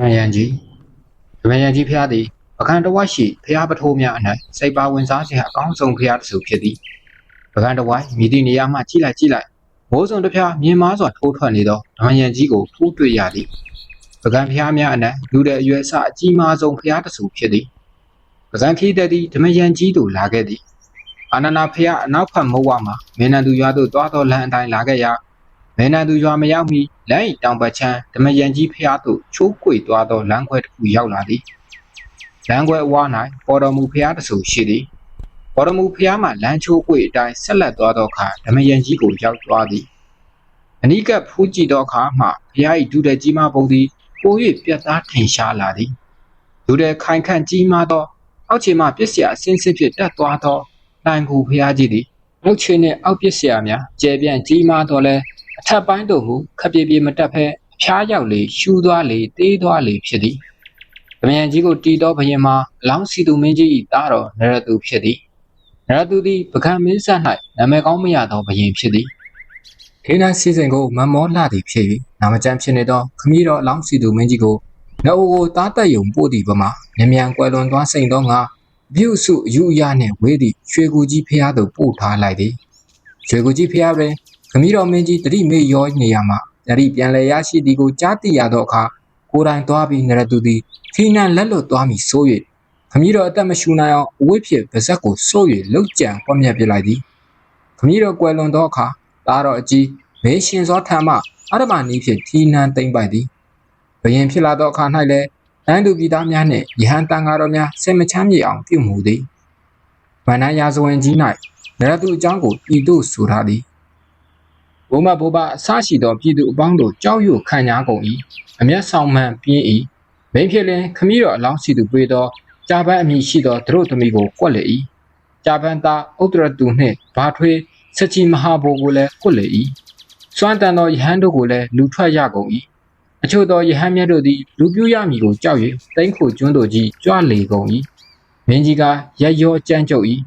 မယံကြီးမယံကြီးဖျားသည်ပကံတဝက်ရှိဖျားပထိုးများအနက်စိတ်ပါဝင်စားစရာအကောင်းဆုံးဖျားတစ်စုဖြစ်သည်ပကံတဝိုင်းမိသည့်နေရာမှကြည့်လိုက်ကြည့်လိုက်မိုးစုံတစ်ဖျားမြင်မားစွာထိုးထွက်နေသောဓမယံကြီးကိုဖူးတွေ့ရသည်ပကံဖျားများအနက်လူတဲ့အရွယ်အစားအကြီးမားဆုံးဖျားတစ်စုဖြစ်သည်ပကံခီးတဲ့သည်ဓမယံကြီးသို့လာခဲ့သည်အာနနာဖျားအနောက်ဖက်မုတ်ဝမှာမင်းနန်သူရွာသို့သွားသောလမ်းအတိုင်းလာခဲ့ရာ မင်းနန်သူရွာမရောက်မီလမ်း၏တောင်ဘက်ချမ်းဓမယန်ကြီးဖျားသို့ချိုးကွေသွားသောလမ်းခွဲတစ်ခုရောက်လာသည်လမ်းခွဲအဝါ၌ပေါ်တော်မူဖျားတဆူရှိသည်ပေါ်တော်မူဖျားမှလမ်းချိုးကွေအတိုင်းဆက်လက်သွားသောအခါဓမယန်ကြီးကိုရောက်သွားသည်အနိကဖူးကြည့်သောအခါမှဖျား၏ဒုတဲ့ကြီးမားပုံသည်ပို၍ပြတ်သားထင်ရှားလာသည်ဒုတဲ့ခိုင်ခန့်ကြီးမားသောအောက်ခြေမှပစ္စယအစင်းစစ်ဖြစ်တက်သွားသောတိုင်ကူဖျားကြီးသည်အောက်ခြေနှင့်အောက်ပစ္စယများကျယ်ပြန့်ကြီးမားသောလဲအ ထက်ပိုင်းတို့မူခပ်ပြေပြေမတက်ဖဲအဖျားရောက်လေရှူးသွားလေတေးသွားလေဖြစ်သည်။ဗမယန်ကြီးကိုတီတော်ဘရင်မှာအလောင်းစီသူမင်းကြီး၏သားတော်နရသူဖြစ်သည်။နရသူသည်ပကံမင်းဆက်၌နာမည်ကောင်းမရသောဘရင်ဖြစ်သည်။ခေနန်စီစဉ်ကိုမမောလှသည်ဖြစ်၍နာမကျန်ဖြစ်နေသောခမည်းတော်အလောင်းစီသူမင်းကြီးကိုနအိုကိုတားတက်ယုံပို့သည်ပမာမြ мян ကွယ်လွန်သွားစိန်သောငါပြုစုအယူအရနှင့်ဝေးသည့်ရွှေကူကြီးဖျားသို့ပို့ထားလိုက်သည်။ရွှေကူကြီးဖျားတွင် ခမည်းတော်မင်းကြီးတတိမေရောနေရမှာတတိပြန်လဲရရှိသည်ကိုကြားသိရသောအခါကိုယ်တိုင်သွားပြီးနရတုသည်ခီနန်လက်လွတ်သွားမိဆိုး၍ခမည်းတော်အသက်မရှူနိုင်အောင်အဝိဖြစ်ပါဇက်ကိုဆိုး၍လှုပ်ကြံပွက်မြက်ပြလိုက်သည်ခမည်းတော်ကွယ်လွန်သောအခါသားတော်အကြီးမေရှင်စောထံမှအရမနီးဖြင့်ခီနန်သိမ့်ပိုက်သည်ဘယင်ဖြစ်လာသောအခါ၌လည်းတန်းသူပြည်သားများနှင့်ယဟန်တန်ဃာတော်များဆင်မချမ်းမြေအောင်ပြုမှုသည်ဗန္နရာဇဝင်ကြီး၌နရတုအကြောင်းကိုဤသို့ဆိုထားသည် ဘုံမဘိုးဘအဆရှိသောပြည်သူအပေါင်းတို့ကြောက်ရွံ့ခံညာကုန်၏အမျက်ဆောင်မှန်ပြင်း၏မိန်ဖြစ်လင်ခမည်းတော်အလောင်းစီသူပြေးသောကြာပန်းအမိရှိသောသူတို့သမီးကိုကွက်လေ၏ကြာပန်းသားဥတ္တရတုနှင့်ဘာထွေးစချီမဟာဘိုကိုလည်းကွက်လေ၏စွမ်းတန်သောယဟန်တို့ကိုလည်းလူထွက်ရကုန်၏အချို့သောယဟန်မြတ်တို့သည်လူပြူရမည်ကိုကြောက်၍တိမ့်ခိုကျွန်းတို့ကြီးကြွလေကုန်၏မင်းကြီးကရက်ရောအကြမ်းကြုတ်၏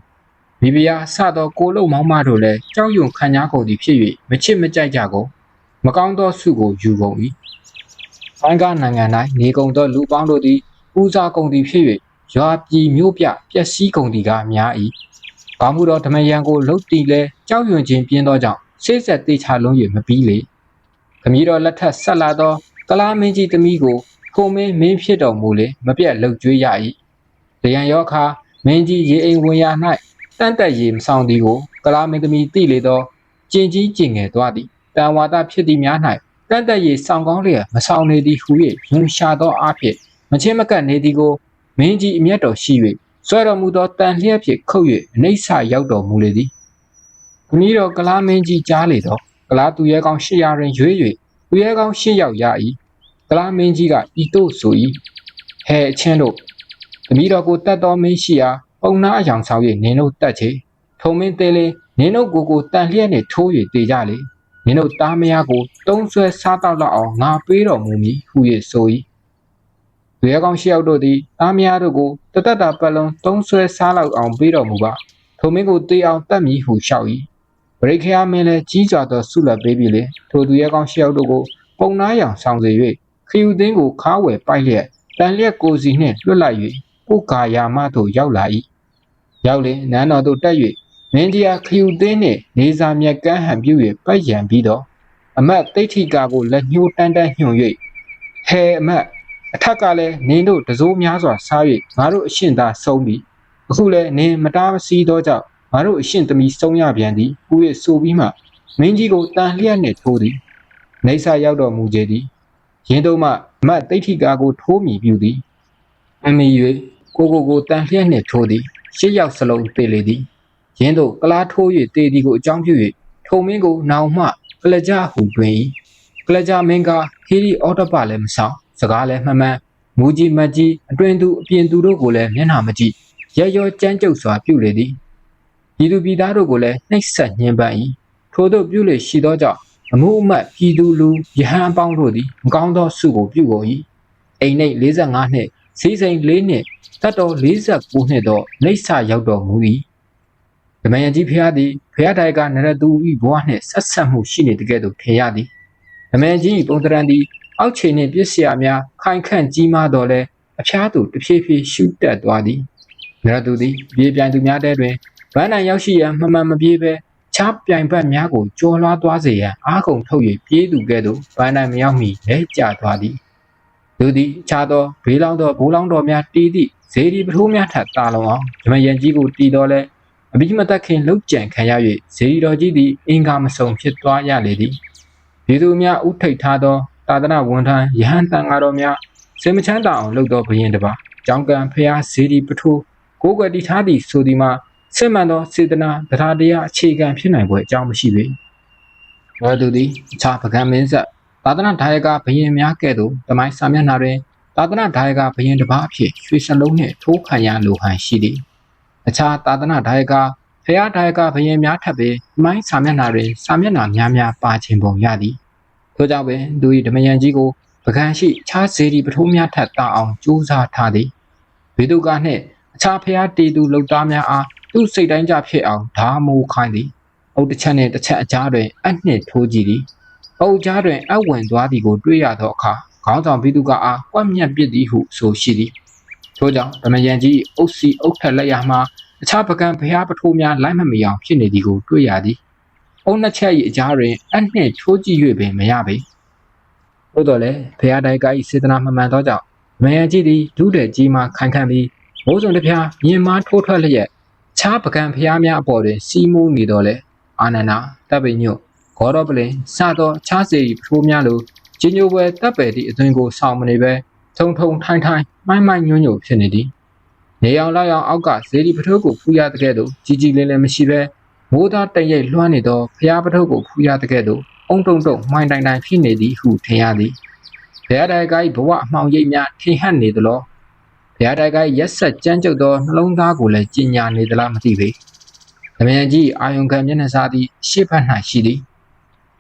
မိဖုရားစသောကိုလုံမောင်းမတို့လည်းကြောက်ရွံ့ခံညာကုန်သည်ဖြစ်၍မချစ်မကြိုက်ကြကုန်မကောင်းသောဆုကိုယူကုန်၏ဆိုင်ကနိုင်ငံ၌နေကုန်သောလူပေါင်းတို့သည်ပူဇာကုန်သည်ဖြစ်၍ရွာပြည်မြို့ပြပျက်စီးကုန်သည်ကများ၏ကောင်းမှုသောဓမယံကိုလှုပ်တီလဲကြောက်ရွံ့ခြင်းပြင်းသောကြောင့်ဆေးဆက်သေးချလုံး၍မပြီးလေခမည်းတော်လက်ထက်ဆက်လာသောကလားမင်းကြီးသမီးကိုခုံမင်းမင်းဖြစ်တော်မူလေမပြတ်လှုပ်ကြွေးရ၏ဒယံရောခါမင်းကြီးရေအိမ်ဝင်ရာ၌ တန့်တက်ရေမဆောင်သည်ကိုကလာမင်းသမီးသိလေသောကျင်ကြီးကျင်ငယ်သွားသည်တန်ဝါဒဖြစ်သည်များ၌တန့်တက်ရေဆောင်ကောင်းလျက်မဆောင်နေသည်ဟု၍ယုံရှာသောအားဖြင့်မချင်းမကပ်နေသည်ကိုမင်းကြီးအမျက်တော်ရှိ၍ဆွဲတော်မူသောတန်လျက်ဖြင့်ခုတ်၍အနိစ္စရောက်တော်မူလေသည်ခမည်းတော်ကလာမင်းကြီးကြားလေသောကလာသူရဲကောင်း800တွင်ရွေး၍သူရဲကောင်း8ယောက်ရ၏ကလာမင်းကြီးကဤသို့ဆို၏ဟဲ့အချင်းတို့သမီးတော်ကိုတတ်တော်မင်းရှိရာ ပုံနာအယောင်ဆောင်၍နင်တို့တတ်ချေထုံမင်းသေးလေးနင်းတို့ကိုကိုတန်လျက်နဲ့ထိုး၍တေကြလေနင်းတို့သားမယားကိုတုံးဆွဲစားတော့လောက်အောင်ငါပေးတော်မူမည်ဟု၍ဆို၏သူရဲကောင်းရှစ်ယောက်တို့သည်သားမယားတို့ကိုတသက်တာပတ်လုံးတုံးဆွဲစားလောက်အောင်ပေးတော်မူပါထုံမင်းကိုတေးအောင်တတ်မည်ဟုလျှောက်၏ဗရိတ်ခယာမင်းလည်းကြီးစွာသောဆုလက်ပေးပြီလေထိုသူရဲကောင်းရှစ်ယောက်တို့ကိုပုံနာရောင်ဆောင်စေ၍ခယူသိန်းကိုခါဝယ်ပိုက်လျက်တန်လျက်ကိုစီနှင့်လွတ်လိုက်၍ ကိုကာယာမသို့ရောက်လာ၏ရောက်လင်နန်းတော်သို့တက်၍မင်းကြီးအားခယူသိန်းနှင့်နေစာမြက်ကန်းဟန်ပြု၍ပတ်ရန်ပြီးတော့အမတ်တိဋ္ဌိကာကိုလက်ညှိုးတန်းတန်းညွှန်၍ဟဲအမတ်အထက်ကလည်းနင်းတို့တစိုးများစွာစား၍ငါတို့အရှင်သာဆုံးပြီအခုလည်းနင်းမတားမဆီးသောကြောင့်ငါတို့အရှင်သမီးဆုံးရပြန်သည်ဟူ၍ဆိုပြီးမှမင်းကြီးကိုတန်လျက်နှင့်ထိုးသည်နေဆာရောက်တော်မူကြသည်ရင်းတို့မှအမတ်တိဋ္ဌိကာကိုထိုးမိပြုသည်အမီ၍ ကိုကိုကိုတန်လျက်နှင့်ထိုးသည်ရှစ်ယောက်စလုံးတေလေသည်ရင်းတို့ကလားထိုး၍တေဒီကိုအကြောင်းပြု၍ထုံမင်းကိုနောင်မှကလကြဟုတွင်၏ကလကြမင်းကဟီရီအော်တပလည်းမဆောင်စကားလည်းမှန်မှန်မူကြီးမတ်ကြီးအတွင်သူအပြင်သူတို့ကိုလည်းမျက်နှာမကြည့်ရက်ရောကြမ်းကြုတ်စွာပြုလေသည်ပြည်သူပြည်သားတို့ကိုလည်းနှိပ်စက်ညှဉ်းပန်း၏ထို့သောပြုလေရှိသောကြောင့်အမှုအမတ်ပြည်သူလူယဟန်အပေါင်းတို့သည်မကောင်းသောစုကိုပြုကုန်၏အိမ်နှိတ်45နှစ် စီးစိမ်4နှစ်တတ်တော်49နှစ်သောနှိပ်စရောက်တော်မူ၏ဓမ္မယံကြီးဖျားသည်ဖျားတိုက်ကနရတူ၏ဘဝနှင့်ဆက်ဆက်မှုရှိနေတကဲ့သို့ထင်ရသည်ဓမ္မယံကြီး၏ပုံတရံသည်အောက်ခြေနှင့်ပစ္စယများခိုင်ခန့်ကြီးမားတော်လဲအဖျားသူတဖြည်းဖြည်းရှုတက်သွားသည်မြတ်သူသည်ပြေးပြိုင်သူများတဲတွင်ဗန်းနိုင်ရောက်ရှိရန်မမှန်မပြေးပဲခြားပြိုင်ဘက်များကိုကြော်လွှားသွားစေရန်အားကုန်ထုတ်၍ပြေးသူကဲ့သို့ဗန်းနိုင်မရောက်မီလဲကျသွားသည် လူသည်ခြားသောဘေးလောင်းသောဘိုးလောင်းတော်များတီးသည့်ဇေဒီပထိုးများထပ်တာလုံအောင်ဓမ္မယန်ကြီးကိုတီးတော်လဲအဘိမတတ်ခင်လှုပ်ကြံခံရ၍ဇေဒီတော်ကြီးသည်အင်္ဂါမဆုံဖြစ်သွားရလေသည်ပြည်သူများဥထိတ်ထားသောသာသနာဝန်ထမ်းယဟန်တန်ဃာတော်များစေမချမ်းသာအောင်လုပ်သောဘုရင်တစ်ပါးကြောင်းကံဖျားဇေဒီပထိုးကိုယ်ွယ်တီထားသည့်ဆိုသည်မှာစစ်မှန်သောစေတနာတရားတရားအခြေခံဖြစ်နိုင်ပွဲအကြောင်းမရှိပေ။ဘောသူသည်အခြားပကံမင်းဆက် သာသနာဒါယကဘယင်များကဲ့သို့တမိုင်းစာမျက်နှာတွင်သာသနာဒါယကဘယင်တစ်ပါးအဖြစ်ရွှေစလုံးနှင့်ထိုးခံရလိုဟန်ရှိသည်။အခြားသာသနာဒါယကဖရာဒါယကဘယင်များထပ်ပေတမိုင်းစာမျက်နှာတွင်စာမျက်နှာများများပါခြင်းပုံရသည်။ထို့ကြောင့်ပင်သူ၏ဓမယန်ကြီးကိုပကံရှိခြားစေဒီပထိုးများထပ်တာအောင်ကြိုးစားထားသည်။ဝိတုကနှင့်အခြားဖရာတီသူလုံသားများအားသူ့စိတ်တိုင်းကြဖြစ်အောင်ဓာမိုးခိုင်းသည်အုတ်တစ်ချက်နှင့်တစ်ချက်အကြားတွင်အနှစ်ထိုးကြည့်သည် အုတ်ကြားတွင်အဝင်သွားသည်ကိုတွေ့ရသောအခါခေါင်းဆောင်ဘိတုကအားကွက်မြက်ပစ်သည်ဟုဆိုရှိသည်ထို့ကြောင့်ဓမ္မယန်ကြီးအုတ်စီအုတ်ထက်လက်ရမှအခြားပကံဘုရားပထိုးများလိုက်မမီအောင်ဖြစ်နေသည်ကိုတွေ့ရသည်အုတ်နှစ်ချက်၏အကြားတွင်အနှစ်ချိုးကြည့်၍ပင်မရပေသို့တော်လည်းဘုရားတိုက်က၏စေတနာမှန်မှန်သောကြောင့်ဓမ္မယန်ကြီးသည်ဒုတဲ့ကြီးမှခိုင်ခံ့ပြီးမိုးစုံတစ်ပြားမြင်မာထိုးထွက်လျက်ခြားပကံဖျားများအပေါ်တွင်စီးမိုးနေတော့လေအာနန္ဒာတပ်ပိညွတ် ဂေါရပလင်စသောခြားစီဖထိုးများလိုကြီးညိုပွဲတပ်ပယ်သည့်အသွင်ကိုဆောင်မနေပဲထုံထုံထိုင်းထိုင်းမိုင်းမိုင်းညွန့်ညွန့်ဖြစ်နေသည်နေအောင်လောက်အောင်အောက်ကဇေဒီပထိုးကိုဖူးရတဲ့ကဲ့သို့ကြီးကြီးလင်းလင်းမရှိပဲမိုးသားတရိပ်လွှမ်းနေသောဖျားပထိုးကိုဖူးရတဲ့ကဲ့သို့အုံတုံတုံမှိုင်းတိုင်တိုင်ဖြစ်နေသည်ဟုထင်ရသည်ဘုရားတိုင်ကဘဝအမှောင်ရိပ်များထင်ဟပ်နေသလောဘုရားတိုက်ကရက်ဆက်ကြမ်းကြုတ်သောနှလုံးသားကိုလည်းကျင်ညာနေသလားမသိပေ။သမယန်ကြီးအာယုံခံမျက်နှာစာသည်ရှေ့ဘက်၌ရှိသည်။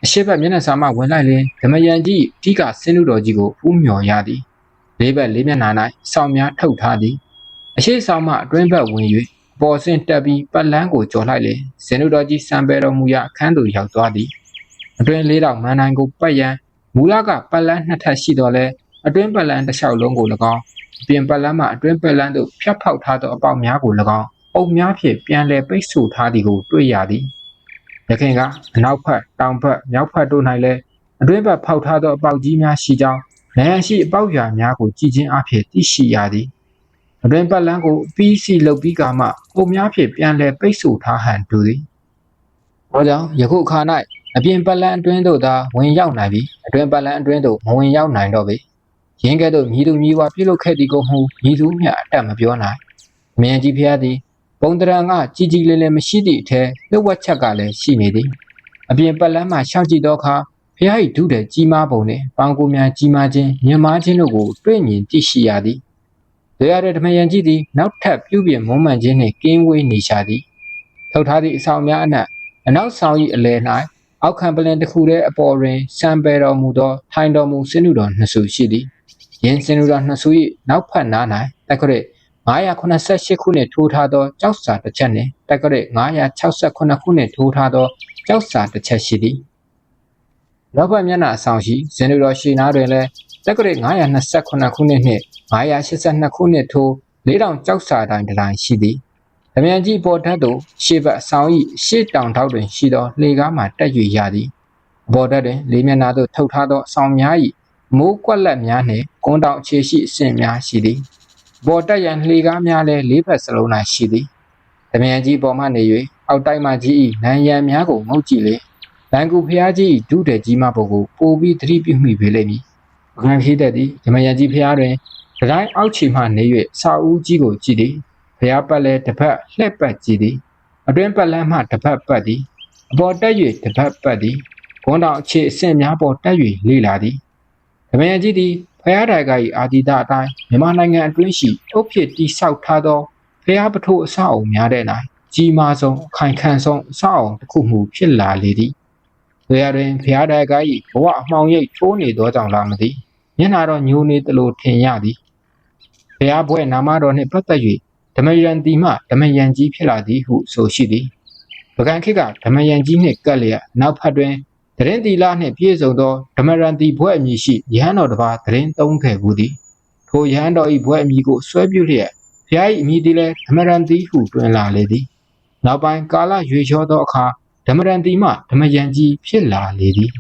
အရှေ့ဘက်မျက်နှာစာမှဝင်လိုက်လျင်သမယန်ကြီးအဓိကဆင်းလူတော်ကြီးကိုဖူးမြော်ရသည်။လေးဘက်လေးမျက်နှာ၌စောင်းများထုတ်ထားသည်။အရှိဆောင်မှအတွင်းဘက်ဝင်၍ပေါ်ဆင်းတက်ပြီးပတ်လန်းကိုကျော်လိုက်လေဇင်လူတော်ကြီးစံပယ်တော်မူရအခန်းသို့ရောက်သွားသည်။အတွင်းလေးတော်မန်နိုင်ကိုပတ်ရန်မူလကပတ်လန်းနှစ်ထပ်ရှိတော်လဲအတွင်းပတ်လန်းတစ်လျှောက်လုံးကို၎င်းပြင်ပလန်းမှအတွင်းပလန်းသို့ဖြတ်ဖောက်ထားသောအပေါက်များကို၎င်းအုပ်များဖြင့်ပြန်လည်ပိတ်ဆို့ထားသည်ကိုတွေ့ရသည်။ ရခင်ကအနောက်ဘက်တောင်ဘက်မြောက်ဘက်တို့၌လည်းအတွင်းဘက်ဖောက်ထားသောအပေါက်ကြီးများရှိကြောင်းနိုင်ငံရှိအပေါက်ရွာများကိုကြည်ချင်းအဖြစ်သိရှိရသည်။အတွင်းပတ်လန်းကိုပြီးစီလုပ်ပြီးကမှအုပ်များဖြင့်ပြန်လည်ပိတ်ဆို့ထားဟန်တူသည်။ဒါကြောင့်ယခုအခါ၌အပြင်ပတ်လန်းအတွင်းသို့သာဝင်ရောက်နိုင်ပြီးအတွင်းပတ်လန်းအတွင်းသို့မဝင်ရောက်နိုင်တော့ပေ။ရင်းကဲ့သို့မြည်သူမြည်ဝါပြုလုပ်ခဲ့သည်ကိုမှုမြည်သူမျှအတက်မပြောနိုင်မင်းကြီးဖျားသည် ပုံတရံကကြီးကြီးလေးလေးမရှိသည့်အထဲလှုပ်ဝက်ချက်ကလည်းရှိနေသည်အပြင်ပတ်လန်းမှရှောက်ကြည့်သောအခါဖျား၏ဒုတဲ့ကြီးမားပုံနှင့်ပေါင်ကိုများကြီးမားခြင်းမြင်မာခြင်းတို့ကိုတွေ့မြင်သိရှိရသည်။ဒေရတဲ့ဓမယန်ကြီးသည်နောက်ထပ်ပြုပြင်မုံမှန်ခြင်းနှင့်ကင်းဝေးနေရှာသည်။ထုတ်ထားသည့်အဆောင်များအနက်အနောက်ဆောင်၏အလယ်၌အောက်ခံပလင်တစ်ခုတည်းအပေါ်တွင်စံပယ်တော်မူသောထိုင်တော်မူစင်းနုတော်နှစ်ဆူရှိသည်။ယင်းစင်လူတော်နှစ်ဆူ၏နောက်ဖက်နား၌တက်ကြရက် 988ခုနှစ်ထိုးထားသောကြောက်စာတစ်ချက်နှင့်တက်ကြရက်968ခုနှစ်ထိုးထားသောကြောက်စာတစ်ချက်ရှိသည်နောက်ဘက်မျက်နှာအဆောင်ရှိဇင်လူတော်ရှီနာတွင်လည်းတက်ကြရက်928ခုနှစ်နှင့်982ခုနှစ်ထိုးလေးတောင်ကြောက်စာတိုင်းတိုင်းရှိသည်။ဓမြန်ကြီးပေါ်ထက်သို့ရှေ့ဘက်အဆောင်၏ရှေ့တောင်ထောက်တွင်ရှိသောလေကားမှတက်၍ရသည်။ပေါ်ထက်တွင်လေးမျက်နှာသို့ထုတ်ထားသောအဆောင်များ၏မိုးကွက်လက်များနှင့်ကွန်းတောင်အခြေရှိအဆင့်များရှိသည် ဘော်တက်ရန်လှေကားများလည်းလေးဖက်စလုံး၌ရှိသည်တမန်ကြီးပေါ်မှနေ၍အောက်တိုက်မှကြီး၏နံရံများကိုငုတ်ကြည့်လေလန်ကူဖျားကြီးဒုတဲ့ကြီးမဘုတ်ကိုပိုပြီးသတိပြုမိပေလိမ့်မည်။အခန်းဖြစ်တဲ့သည်ဓမ္မယန်ကြီးဖျားတွင်ဒတိုင်းအောက်ခြေမှနေ၍စာဦးကြီးကိုကြည့်သည်။ဖျားပတ်လဲတစ်ဖက်လှဲ့ပတ်ကြည့်သည်။အတွင်းပတ်လန်းမှတစ်ဖက်ပတ်သည်။အပေါ်တက်၍တစ်ဖက်ပတ်သည်။ခွန်းတော်အခြေအဆင့်များပေါ်တက်၍လေ့လာသည်။ဓမယန်ကြီးသည် ဖယားတိုက်က၏အာဒီတာအတိုင်းမြန်မာနိုင်ငံအတွင်းရှိအုပ်ဖြစ်တိဆောက်ထားသောဖယားပထိုးအဆောက်အုံများတဲ့၌ကြီးမားဆုံးအခိုင်ခံဆုံးအဆောက်အုံတစ်ခုမှဖြစ်လာလေသည်။ဒေရတွင်ဖယားတိုက်က၏ဘဝအမှောင်ရိပ်ချိုးနေသောကြောင့်လားမသိမျက်နှာတော်ညိုနေသလိုထင်ရသည်။ဖယားဘွဲ့နာမတော်နှင့်ပတ်သက်၍ဓမ္မယန်တီမှဓမ္မယန်ကြီးဖြစ်လာသည်ဟုဆိုရှိသည်။ပကံခေတ်ကဓမ္မယန်ကြီးနှင့်ကပ်လျက်နောက်ဖက်တွင် တရင်တီလာနှင့်ပြည့်စုံသောဓမ္မရန်တီဘွဲ့အမည်ရှိယဟန်တော်တစ်ပါးတရင်သုံးခဲ့ဘူးသည်ထိုယဟန်တော်၏ဘွဲ့အမည်ကိုဆွဲပြုလျက်ဖျား၏အမည်သည်လည်းဓမ္မရန်တီဟုတွင်လာလေသည်နောက်ပိုင်းကာလရွေချောသောအခါဓမ္မရန်တီမှဓမ္မယန်ကြီးဖြစ်လာလေသည်